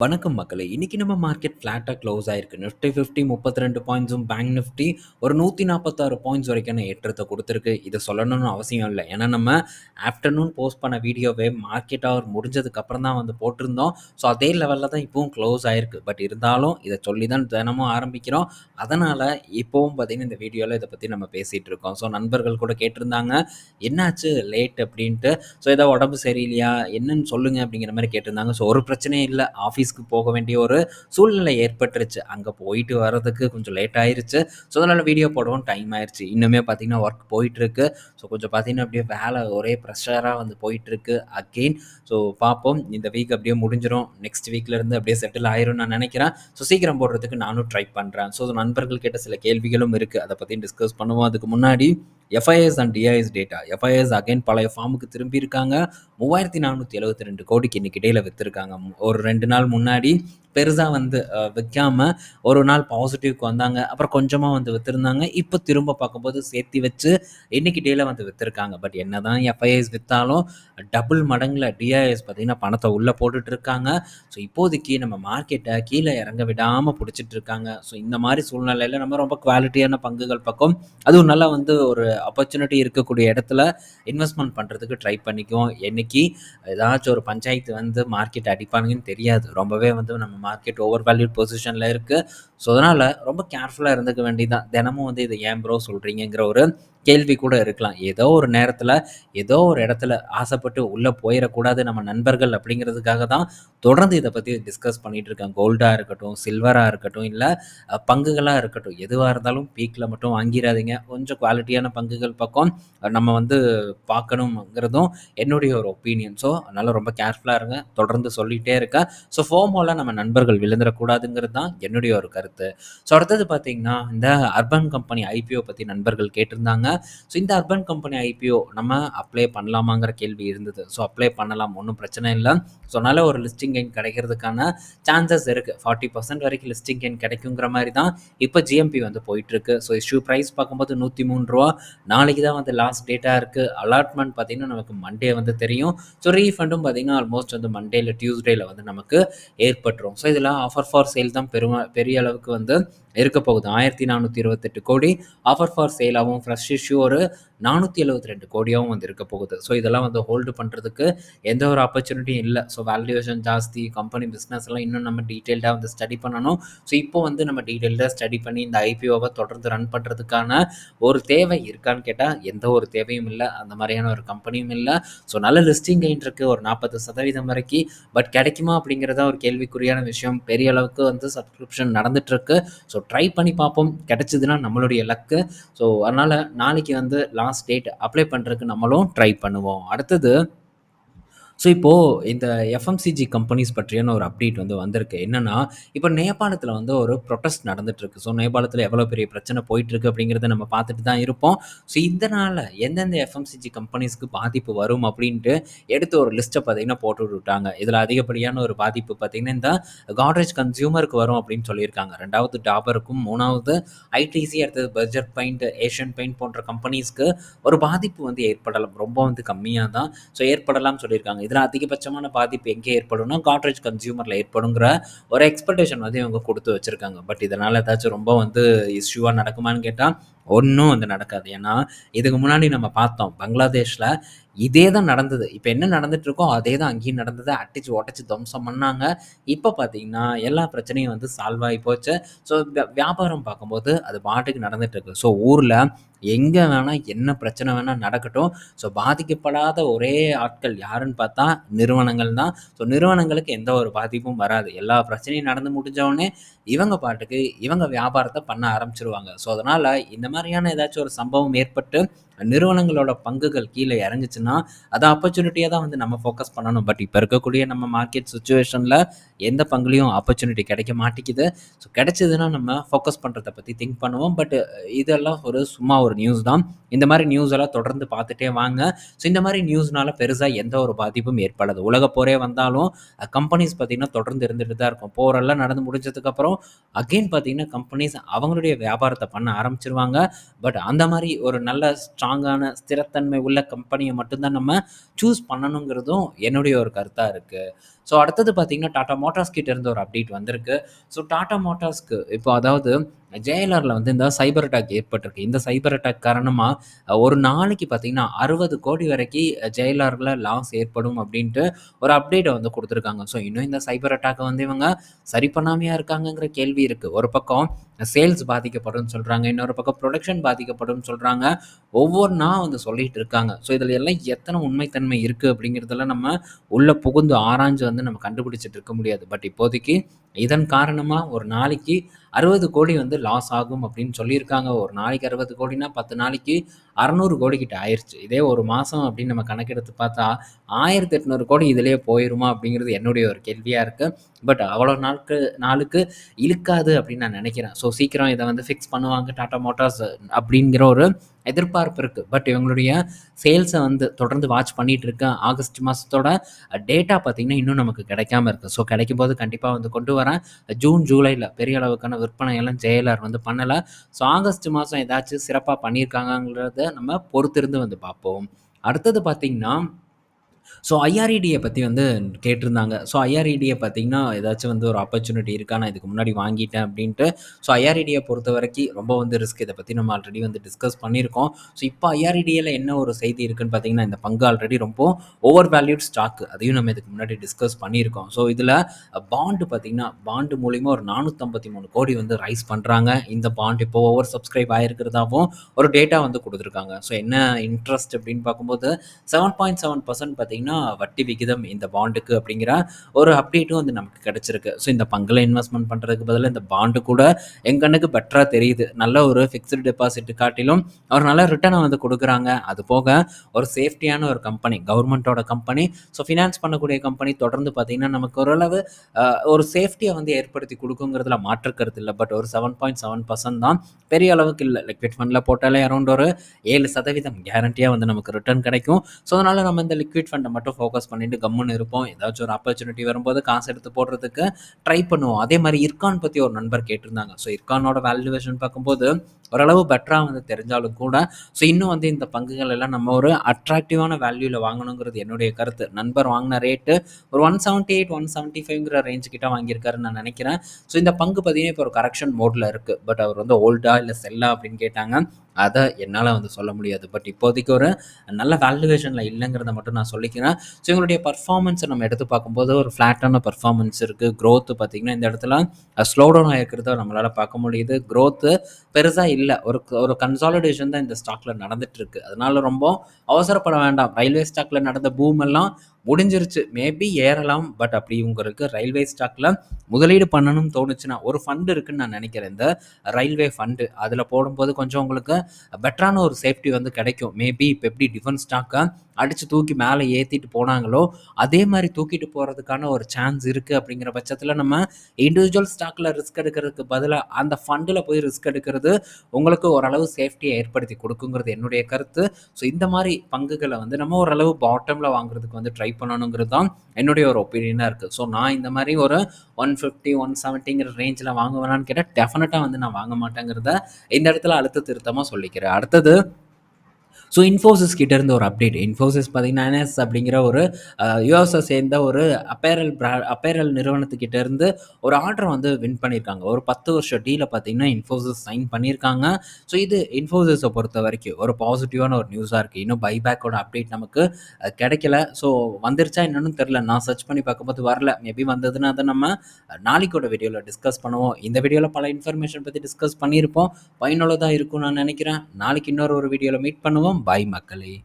வணக்கம் மக்களே! இன்றைக்கி நம்ம மார்க்கெட் ஃப்ளாட்டாக க்ளோஸ் ஆயிருக்கு. நிஃப்டி 50 32 பாயிண்ட்ஸும், பேங்க் நிஃப்டி ஒரு 146 பாயிண்ட்ஸ் வரைக்கான ஏற்றத்தை கொடுத்துருக்கு இதை சொல்லணும்னு அவசியம் இல்லை ஏன்னா, நம்ம ஆஃப்டர்நூன் போஸ்ட் பண்ண வீடியோவே மார்க்கெட் அவர் முடிஞ்சதுக்கப்புறம் தான் வந்து போட்டிருந்தோம். ஸோ, அதே லெவலில் தான் இப்போவும் க்ளோஸ் ஆயிருக்கு. பட் இருந்தாலும் இதை சொல்லி தான் தினமும் ஆரம்பிக்கிறோம். அதனால் இப்போவும் பார்த்தீங்கன்னா, இந்த வீடியோவில் இதை பற்றி நம்ம பேசிகிட்டு இருக்கோம். ஸோ, நண்பர்கள் கூட கேட்டிருந்தாங்க, "என்னாச்சு லேட்?" அப்படின்ட்டு. ஸோ, ஏதாவது உடம்பு சரியில்லையா? என்னன்னு சொல்லுங்கள் அப்படிங்கிற மாதிரி கேட்டிருந்தாங்க. ஸோ, ஒரு பிரச்சனையும் ஆஃபீஸ் ஆஃபீஸ்க்கு போக வேண்டிய ஒரு சூழ்நிலை ஏற்பட்டுருச்சு. அங்கே போயிட்டு வர்றதுக்கு கொஞ்சம் லேட் ஆயிருச்சு. ஸோ, அதனால் வீடியோ போடவும் டைம் ஆயிடுச்சு இன்னுமே பார்த்தீங்கன்னா, ஒர்க் போயிட்டுருக்கு. ஸோ, கொஞ்சம் பார்த்தீங்கன்னா, அப்படியே வேலை ஒரே ப்ரெஷராக வந்து போயிட்டுருக்கு அகெயின். ஸோ, பார்ப்போம். இந்த வீக் அப்படியே முடிஞ்சிரும். நெக்ஸ்ட் வீக்லேருந்து அப்படியே செட்டில் ஆயிரும் நான் நினைக்கிறேன் ஸோ, சீக்கிரம் போடுறதுக்கு நானும் ட்ரை பண்ணுறேன் ஸோ, நண்பர்கள் கேட்ட சில கேள்விகளும் இருக்குது அதை பற்றி டிஸ்கஸ் பண்ணுவோம். அதுக்கு முன்னாடி FIS and DIS data. FIS again பழைய ஃபார்முக்கு திரும்பியிருக்காங்க. 3472 கோடிக்கு இன்னைக்கு இடையில விற்றுருக்காங்க ஒரு ரெண்டு நாள் முன்னாடி பெருசாக வந்து வைக்காமல் ஒரு நாள் பாசிட்டிவ்க்கு வந்தாங்க. அப்புறம் கொஞ்சமாக வந்து விற்றுருந்தாங்க இப்போ திரும்ப பார்க்கும்போது சேர்த்தி வச்சு இன்னைக்கு டேல வந்து விற்றுருக்காங்க பட் என்ன தான் எஃப்ஐஎஸ் விற்றாலும் டபுள் மடங்கில் டிஐஎஸ் பார்த்தீங்கன்னா, பணத்தை உள்ளே போட்டுட்டு இருக்காங்க. ஸோ, இப்போதைக்கு நம்ம மார்க்கெட்டை கீழே இறங்க விடாமல் பிடிச்சிட்டு இருக்காங்க. ஸோ, இந்த மாதிரி சூழ்நிலையில் நம்ம ரொம்ப குவாலிட்டியான பங்குகள் பக்கம் அதுவும் நல்லா வந்து ஒரு ஆப்பர்ச்சுனிட்டி இருக்கக்கூடிய இடத்துல இன்வெஸ்ட்மெண்ட் பண்ணுறதுக்கு ட்ரை பண்ணிக்குவோம். என்னைக்கு ஏதாச்சும் ஒரு பஞ்சாயத்து வந்து மார்க்கெட் அடிப்பானுங்கன்னு தெரியாது. ரொம்பவே வந்து நம்ம மார்க்கெட் ஓவர் வேல்யூட் பொசிஷனில் இருக்குது ஸோ, அதனால் ரொம்ப கேர்ஃபுல்லாக இருந்துக்க வேண்டியது தான். தினமும் வந்து இதை ஏன் ப்ரோ சொல்கிறீங்கிற ஒரு கேள்வி கூட இருக்கலாம். ஏதோ ஒரு நேரத்தில் ஏதோ ஒரு இடத்துல ஆசைப்பட்டு உள்ளே போயிடக்கூடாது நம்ம நண்பர்கள் அப்படிங்கிறதுக்காக தான் தொடர்ந்து இதை பற்றி டிஸ்கஸ் பண்ணிகிட்டு இருக்கேன். கோல்டாக இருக்கட்டும், சில்வராக இருக்கட்டும், இல்லை பங்குகளாக இருக்கட்டும். எதுவாக இருந்தாலும் பீக்கில் மட்டும் வாங்கிடாதீங்க கொஞ்சம் குவாலிட்டியான பங்குகள் பக்கம் நம்ம வந்து பார்க்கணுங்கிறதும் என்னுடைய ஒரு ஒப்பீனியன். ஸோ, அதனால் ரொம்ப கேர்ஃபுல்லாக இருங்க. தொடர்ந்து சொல்லிகிட்டே இருக்கேன். ஸோ, ஃபோமோல நம்ம நண்பர்கள் விழுந்துறக்கூடாதுங்கிறது தான் என்னுடைய ஒரு கருத்து. ஸோ, அடுத்தது பார்த்தீங்கன்னா, இந்த அர்பன் கம்பெனி ஐபிஓ பற்றி நண்பர்கள் கேட்டிருந்தாங்க. ஸோ, இந்த அர்பன் கம்பெனி ஐபிஓ நம்ம அப்ளை பண்ணலாமாங்கிற கேள்வி இருந்தது. ஸோ, அப்ளை பண்ணலாம். ஒன்றும் பிரச்சனை இல்லை ஸோ, அதனால் ஒரு லிஸ்டிங் கெயின் கிடைக்கிறதுக்கான சான்சஸ் இருக்குது ஃபார்ட்டி பர்சன்ட் வரைக்கும் லிஸ்டிங் கெயின் கிடைக்குங்கிற மாதிரி தான் இப்போ ஜிஎம்பி வந்து போயிட்டுருக்கு. ஸோ, இஷ்யூ ப்ரைஸ் பார்க்கும்போது நூற்றி மூணு ரூபா நாளைக்கு தான் வந்து லாஸ்ட் டேட்டா இருக்கு. அலாட்மெண்ட் பார்த்தீங்கன்னா, நமக்கு மண்டே வந்து தெரியும். ஸோ, ரீஃபண்டும் பார்த்தீங்கன்னா, ஆல்மோஸ்ட் வந்து மண்டே இல்லை டியூஸ்டேயில் வந்து நமக்கு ஏற்பட்டுரும். ஸோ, இதெல்லாம் ஆஃபர் ஃபார் சேல் தான் பெரும பெரிய அளவுக்கு வந்து இருக்க போகுது. 1428 கோடி ஆஃபர் ஃபார் சேலாகவும் ஃப்ரெஷ் இஷ்யூ ஒரு 472 கோடியாவும் வந்து இருக்க போகுது. ஸோ, இதெல்லாம் வந்து ஹோல்டு பண்ணுறதுக்கு எந்த ஒரு ஆப்பர்ச்சுனிட்டியும் இல்லை ஸோ, வேல்யூவேஷன் ஜாஸ்தி. கம்பெனி பிஸ்னஸ் எல்லாம் இன்னும் நம்ம டீட்டெயில்டாக வந்து ஸ்டடி பண்ணணும். ஸோ, இப்போ வந்து நம்ம டீட்டெயில்டாக ஸ்டடி பண்ணி இந்த ஐபிஓவை தொடர்ந்து ரன் பண்ணுறதுக்கான ஒரு தேவை இருக்கான்னு கேட்டால் எந்த ஒரு தேவையும் இல்லை அந்த மாதிரியான ஒரு கம்பெனியும் இல்லை ஸோ, நல்ல லிஸ்டிங் கெயின் இருக்கு. ஒரு நாற்பது சதவீதம் வரைக்கும் பட் கிடைக்குமா அப்படிங்கிறத ஒரு கேள்விக்குறியான விஷயம். பெரிய அளவுக்கு வந்து சப்ஸ்கிரிப்ஷன் நடந்துட்டு இருக்கு. ஸோ, ட்ரை பண்ணி பார்ப்போம். கிடைச்சதுன்னா நம்மளுடைய லக்கு. ஸோ, அதனால் நான் நாளைக்கு வந்து லாஸ்ட் டேட் அப்ளை பண்ணுறதுக்கு நம்மளும் ட்ரை பண்ணுவோம். அடுத்தது ஸோ, இப்போது இந்த எஃப்எம்சிஜி கம்பெனிஸ் பற்றியான ஒரு அப்டேட் வந்து வந்திருக்கு. என்னென்னா இப்போ நேபாளத்தில் வந்து ஒரு ப்ரொட்டஸ்ட் நடந்துட்டுருக்கு ஸோ, நேபாளத்தில் எவ்வளோ பெரிய பிரச்சனை போயிட்டுருக்கு அப்படிங்கிறத நம்ம பார்த்துட்டு தான் இருப்போம். ஸோ, இதனால் எந்தெந்த எஃப்எம்சிஜி கம்பெனிஸ்க்கு பாதிப்பு வரும் அப்படின்ட்டு எடுத்து ஒரு லிஸ்ட்டை பார்த்தீங்கன்னா, போட்டு விட்டுட்டாங்க. இதில் அதிகப்படியான ஒரு பாதிப்பு பார்த்தீங்கன்னா, இந்த காட்ரேஜ் கன்சியூமருக்கு வரும் அப்படின்னு சொல்லியிருக்காங்க. ரெண்டாவது டாபருக்கும், மூணாவது ஐடிசி, அடுத்தது பர்ஜர் பெயிண்ட், ஏஷியன் பெயிண்ட் போன்ற கம்பெனிஸ்க்கு ஒரு பாதிப்பு வந்து ஏற்படலாம். ரொம்ப வந்து கம்மியாக தான் ஸோ, ஏற்படலாம்னு சொல்லியிருக்காங்க. இதில் அதிகபட்சமான பாதிப்பு எங்கே ஏற்படும்னா, காட்ரேஜ் கன்சியூமரில் ஏற்படுங்கிற ஒரு எக்ஸ்பெக்டேஷன் வந்து இவங்க கொடுத்து வச்சிருக்காங்க. பட் இதனால் ஏதாச்சும் ரொம்ப வந்து இஷ்யூவாக நடக்குமான்னு கேட்டால் ஒன்றும் வந்து நடக்காது. ஏன்னா, இதுக்கு முன்னாடி நம்ம பார்த்தோம். பங்களாதேஷில் இதே தான் நடந்தது. இப்போ என்ன நடந்துட்டு இருக்கோ, அதே தான் அங்கேயும் நடந்தது. அடிச்சு உடச்சி துவம்சம் பண்ணாங்க. இப்போ பார்த்தீங்கன்னா, எல்லா பிரச்சனையும் வந்து சால்வ் ஆகி போச்சு. ஸோ, வியாபாரம் பார்க்கும்போது அது பாட்டுக்கு நடந்துட்டு இருக்கு. ஸோ, ஊரில் எங்கே வேணால் என்ன பிரச்சனை வேணால் நடக்கட்டும். ஸோ, பாதிக்கப்படாத ஒரே ஆட்கள் யாருன்னு பார்த்தா நிறுவனங்கள் தான். ஸோ, நிறுவனங்களுக்கு எந்த ஒரு பாதிப்பும் வராது. எல்லா பிரச்சனையும் நடந்து முடிஞ்சவொடனே இவங்க பாட்டுக்கு இவங்க வியாபாரத்தை பண்ண ஆரம்பிச்சிருவாங்க ஸோ, அதனால் இந்த மாதிரியான ஏதாச்சும் ஒரு சம்பவம் ஏற்பட்டு நிறுவனங்களோட பங்குகள் கீழே இறங்குச்சுன்னா, அது ஆப்பர்ச்சுனிட்டியாக தான் வந்து நம்ம ஃபோக்கஸ் பண்ணணும். பட் இப்போ இருக்கக்கூடிய நம்ம மார்க்கெட் சுச்சுவேஷனில் எந்த பங்குலையும் ஆப்பர்ச்சுனிட்டி கிடைக்க மாட்டேங்குது. ஸோ, கிடைச்சதுன்னா நம்ம ஃபோக்கஸ் பண்ணுறதை பற்றி திங்க் பண்ணுவோம். பட் இதெல்லாம் ஒரு சும்மா ஒரு நியூஸ் தான். இந்த மாதிரி நியூஸ் எல்லாம் தொடர்ந்து பார்த்துட்டே வாங்க. ஸோ, இந்த மாதிரி நியூஸ்னால பெருசாக எந்த ஒரு பாதிப்பும் ஏற்படாது. உலக போரே வந்தாலும் கம்பெனிஸ் பார்த்தீங்கன்னா, தொடர்ந்து இருந்துட்டு தான் இருக்கும். போரெல்லாம் நடந்து முடிஞ்சதுக்கப்புறம் அகைன் பார்த்தீங்கன்னா, கம்பெனிஸ் அவங்களுடைய வியாபாரத்தை பண்ண ஆரம்பிச்சிருவாங்க பட் அந்த மாதிரி ஒரு நல்ல ஸ்ட்ராங்கான ஸ்திரத்தன்மை உள்ள கம்பெனியை மட்டும்தான் நம்ம சூஸ் பண்ணணுங்கிறதும் என்னுடைய ஒரு கருத்தாக இருக்குது ஸோ அடுத்தது பார்த்தீங்கன்னா, டாடா மோட்டார்ஸ் கிட்ட இருந்து ஒரு அப்டேட் வந்திருக்கு. ஸோ டாடா மோட்டார்ஸ்க்கு இப்போ அதாவது ஜேஎல்ஆரில் வந்து இந்த சைபர் அட்டாக் ஏற்பட்டிருக்கு. இந்த சைபர் அட்டாக் காரணமாக ஒரு நாளைக்கு பார்த்தீங்கன்னா, 60 கோடி வரைக்கும் ஜேஎல்ஆர்ல லாஸ் ஏற்படும் அப்படின்ட்டு ஒரு அப்டேட்டை வந்து கொடுத்துருக்காங்க ஸோ இன்னும் இந்த சைபர் அட்டாக்கை வந்து இவங்க சரி பண்ணாமையாக இருக்காங்கங்கிற கேள்வி இருக்குது ஒரு பக்கம் சேல்ஸ் பாதிக்கப்படும்னு சொல்கிறாங்க இன்னொரு பக்கம் ப்ரொடக்ஷன் பாதிக்கப்படும் சொல்கிறாங்க ஒவ்வொரு நாள் வந்து சொல்லிகிட்டு இருக்காங்க. ஸோ இதில் எல்லாம் எத்தனை உண்மைத்தன்மை இருக்குது அப்படிங்கிறதெல்லாம் நம்ம உள்ளே புகுந்து ஆராய்ஞ்சு வந்து நம்ம கண்டுபிடிச்சிட்டு இருக்க முடியாது. பட் இப்போதைக்கு இதன் காரணமாக ஒரு நாளைக்கு 60 கோடி வந்து லாஸ் ஆகும் அப்படின்னு சொல்லியிருக்காங்க. ஒரு நாளைக்கு 60 கோடின்னா 10 நாளைக்கு 600 கோடி கிட்ட ஆயிடுச்சு இதே ஒரு மாதம் அப்படின்னு நம்ம கணக்கெடுத்து பார்த்தா 1800 கோடி இதிலேயே போயிருமா அப்படிங்கிறது என்னுடைய ஒரு கேள்வியாக இருக்குது பட் அவ்வளோ நாளுக்கு நாளுக்கு இழுக்காது அப்படின்னு நான் நினைக்கிறேன் ஸோ சீக்கிரம் இதை வந்து ஃபிக்ஸ் பண்ணுவாங்க டாட்டா மோட்டார்ஸ் அப்படிங்கிற ஒரு எதிர்பார்ப்பு இருக்குது பட் இவங்களுடைய சேல்ஸை வந்து தொடர்ந்து வாட்ச் பண்ணிகிட்டு இருக்கேன். ஆகஸ்ட் மாதத்தோட டேட்டா பார்த்திங்கன்னா இன்னும் நமக்கு கிடைக்காம இருக்குது ஸோ கிடைக்கும் போது கண்டிப்பாக வந்து கொண்டு வரேன். ஜூன், ஜூலையில் பெரிய அளவுக்கான விற்பனை எல்லாம் ஜேஎல்ஆர் வந்து பண்ணலை ஸோ ஆகஸ்ட் மாதம் ஏதாச்சும் சிறப்பாக பண்ணியிருக்காங்கங்கிறத நம்ம பொறுத்திருந்து வந்து பார்ப்போம். அடுத்தது பார்த்தீங்கன்னா, ஸோ ஐஆர்இடியை பற்றி வந்து கேட்டிருந்தாங்க. ஸோ ஐஆர்இடியை பார்த்தீங்கன்னா, ஏதாச்சும் வந்து ஒரு ஆப்பர்ச்சுனிட்டி இருக்கா? நான் இதுக்கு முன்னாடி வாங்கிட்டேன் அப்படின்ட்டு. ஸோ ஐஆர்ஏடி பொறுத்த வரைக்கும் ரொம்ப வந்து ரிஸ்க். இதை பற்றி நம்ம ஆல்ரெடி வந்து டிஸ்கஸ் பண்ணியிருக்கோம். ஸோ இப்போ ஐஆர்இடியில் என்ன ஒரு செய்தி இருக்குன்னு பார்த்தீங்கன்னா, இந்த பங்கு ஆல்ரெடி ரொம்ப ஓவர் வேல்யூட் ஸ்டாக்கு அதையும் நம்ம இதுக்கு முன்னாடி டிஸ்கஸ் பண்ணியிருக்கோம். ஸோ இதில் பாண்டு பார்த்தீங்கன்னா, பாண்டு மூலிமா ஒரு 453 கோடி வந்து ரைஸ் பண்ணுறாங்க இந்த பாண்ட் இப்போ ஓவர் சப்ஸ்கிரைப் ஆகிருக்கிறதாவும் ஒரு டேட்டா வந்து கொடுத்துருக்காங்க ஸோ என்ன இன்ட்ரெஸ்ட் அப்படின்னு பார்க்கும்போது 7.7% பார்த்தீங்கன்னா, பார்த்தீங்கன்னா வட்டி விகிதம் இந்த பாண்டுக்கு அப்படிங்கிற ஒரு அப்டேட்டும் வந்து நமக்கு கிடச்சிருக்கு ஸோ இந்த பங்கில் இன்வெஸ்ட்மெண்ட் பண்ணுறதுக்கு பதிலாக இந்த பாண்டு கூட என் கண்ணுக்கு பெட்டரா தெரியுது. நல்ல ஒரு ஃபிக்ஸ்டு டெபாசிட் காட்டிலும் அவர் நல்ல ரிட்டர்னை வந்து கொடுக்குறாங்க அது போக ஒரு சேஃப்டியான ஒரு கம்பெனி. கவர்மெண்ட்டோட கம்பெனி. ஸோ ஃபினான்ஸ் பண்ணக்கூடிய கம்பெனி தொடர்ந்து பார்த்தீங்கன்னா, நமக்கு ஓரளவு ஒரு சேஃப்டியை வந்து ஏற்படுத்தி கொடுக்குங்கிறதுல மாற்று இல்லை பட் ஒரு 7.7% தான். பெரிய அளவுக்கு இல்லை லிக்விட் ஃபண்டில் போட்டாலே அரவுண்ட் ஒரு ஏழு சதவீதம் கேரண்டியாக வந்து நமக்கு ரிட்டர்ன் கிடைக்கும். ஸோ அதனால் நம்ம இந்த லிக்விட் ஃபண்டை மட்டும் ஃபோக்கஸ் பண்ணிட்டு கம்முன்னு இருப்போம். ஏதாச்சும் ஒரு ஆப்பர்ச்சுனிட்டி வரும்போது காசு எடுத்து போடுறதுக்கு ட்ரை பண்ணுவோம். அதே மாதிரி இர்கான் பற்றி ஒரு நண்பர் கேட்டிருந்தாங்க. ஸோ இர்கானோட வேல்யூவேஷன் பார்க்கும்போது ஓரளவு பெட்டராக வந்து தெரிஞ்சாலும் கூட, ஸோ இன்னும் வந்து இந்த பங்குகள் எல்லாம் நம்ம ஒரு அட்ராக்டிவான வேல்யூவில் வாங்கணுங்கிறது என்னுடைய கருத்து. நண்பர் வாங்கின ரேட்டு ஒரு 178, 175ங்கிற ரேஞ்ச் கிட்ட வாங்கியிருக்காருன்னு நான் நினைக்கிறேன் ஸோ இந்த பங்கு பார்த்தீங்கன்னா, இப்போ ஒரு கரெக்ஷன் மோடில் இருக்குது பட் அவர் வந்து ஓல்டா இல்லை செல்லா அப்படின்னு கேட்டாங்க. அதை என்னால் வந்து சொல்ல முடியாது. பட் இப்போதைக்கு ஒரு நல்ல வேல்யூவேஷனில் இல்லைங்கிறத மட்டும் நான் சொல்லிக்கிறேன். ஸோ இவங்களுடைய பர்ஃபார்மன்ஸை நம்ம எடுத்து பார்க்கும்போது ஒரு ஃப்ளாட்டான பர்ஃபார்மன்ஸ் இருக்குது க்ரோத்து பார்த்திங்கன்னா இந்த இடத்துல ஸ்லோ டவுன் ஆகிருக்கிறத நம்மளால் பார்க்க முடியுது. க்ரோத்து பெருசாக இல்லை ஒரு ஒரு கன்சாலிடேஷன் தான் இந்த ஸ்டாக்ல நடந்துட்டு இருக்கு. அதனால ரொம்ப அவசரப்பட வேண்டாம். ரயில்வே ஸ்டாக்ல நடந்த பூம் எல்லாம் முடிஞ்சிருச்சு. மேபி ஏறலாம். பட் அப்படி உங்களுக்கு ரயில்வே ஸ்டாக்ல முதலீடு பண்ணணும்னு தோணுச்சுன்னா, ஒரு ஃபண்டு இருக்குன்னு நான் நினைக்கிறேன் இந்த ரயில்வே ஃபண்டு அதில் போடும்போது கொஞ்சம் உங்களுக்கு பெட்டரான ஒரு சேஃப்டி வந்து கிடைக்கும். மேபி இப்போ எப்படி டிஃபென்ஸ் ஸ்டாக்கை அடித்து தூக்கி மேலே ஏற்றிட்டு போனாங்களோ, அதே மாதிரி தூக்கிட்டு போகிறதுக்கான ஒரு சான்ஸ் இருக்குது அப்படிங்கிற பட்சத்தில் நம்ம இண்டிவிஜுவல் ஸ்டாக்கில் ரிஸ்க் எடுக்கிறதுக்கு பதிலாக அந்த ஃபண்டில் போய் ரிஸ்க் எடுக்கிறது உங்களுக்கு ஓரளவு சேஃப்டியை ஏற்படுத்தி கொடுக்குங்கிறது என்னுடைய கருத்து. ஸோ இந்த மாதிரி பங்குகளை வந்து நம்ம ஓரளவு பாட்டமில் வாங்குறதுக்கு வந்து ட்ரை பண்ணணுங்கிறது தான் என்னுடைய ஒரு ஒப்பீனியனாக இருக்கு. ஸோ நான் இந்த மாதிரி ஒரு ஒன் ஃபிஃப்டி ஒன் செவன்ட்டிங்கிற ரேஞ்சில் வாங்குவேனான்னு கேட்டால் டெஃபினட்டாக வந்து நான் வாங்க மாட்டேங்கிறத இந்த இடத்துல அழுத்த திருத்தமாக சொல்லிக்கிறேன். அடுத்தது ஸோ இன்ஃபோசிஸ் கிட்டேருந்து ஒரு அப்டேட். இன்ஃபோசிஸ் பார்த்தீங்கன்னா, என்எஸ் அப்படிங்கிற ஒரு அ சேர்ந்த ஒரு அப்பேரல் ப்ரா அப்பேரல் நிறுவனத்துக்கிட்ட இருந்து ஒரு ஆர்டர் வந்து வின் பண்ணியிருக்காங்க. ஒரு பத்து வருஷம் டீல பார்த்தீங்கன்னா, இன்ஃபோசிஸ் சைன் பண்ணியிருக்காங்க. ஸோ இது இன்ஃபோசஸ்ஸை பொறுத்த வரைக்கும் ஒரு பாசிட்டிவான ஒரு நியூஸாக இருக்குது இன்னும் பைபேக்கோட அப்டேட் நமக்கு கிடைக்கல. ஸோ வந்துருச்சா என்னன்னு தெரில நான் சர்ச் பண்ணி பார்க்கும்போது வரல. மேபி வந்ததுன்னா அதை நம்ம நாளைக்கோட வீடியோவில் டிஸ்கஸ் பண்ணுவோம். இந்த வீடியோவில் பல இன்ஃபர்மேஷன் பற்றி டிஸ்கஸ் பண்ணியிருப்போம். பயனுள்ளதாக இருக்கும்னு நான் நினைக்கிறேன் நாளைக்கு இன்னொரு ஒரு வீடியோவில் மீட் பண்ணுவோம். பாய் மக்களே!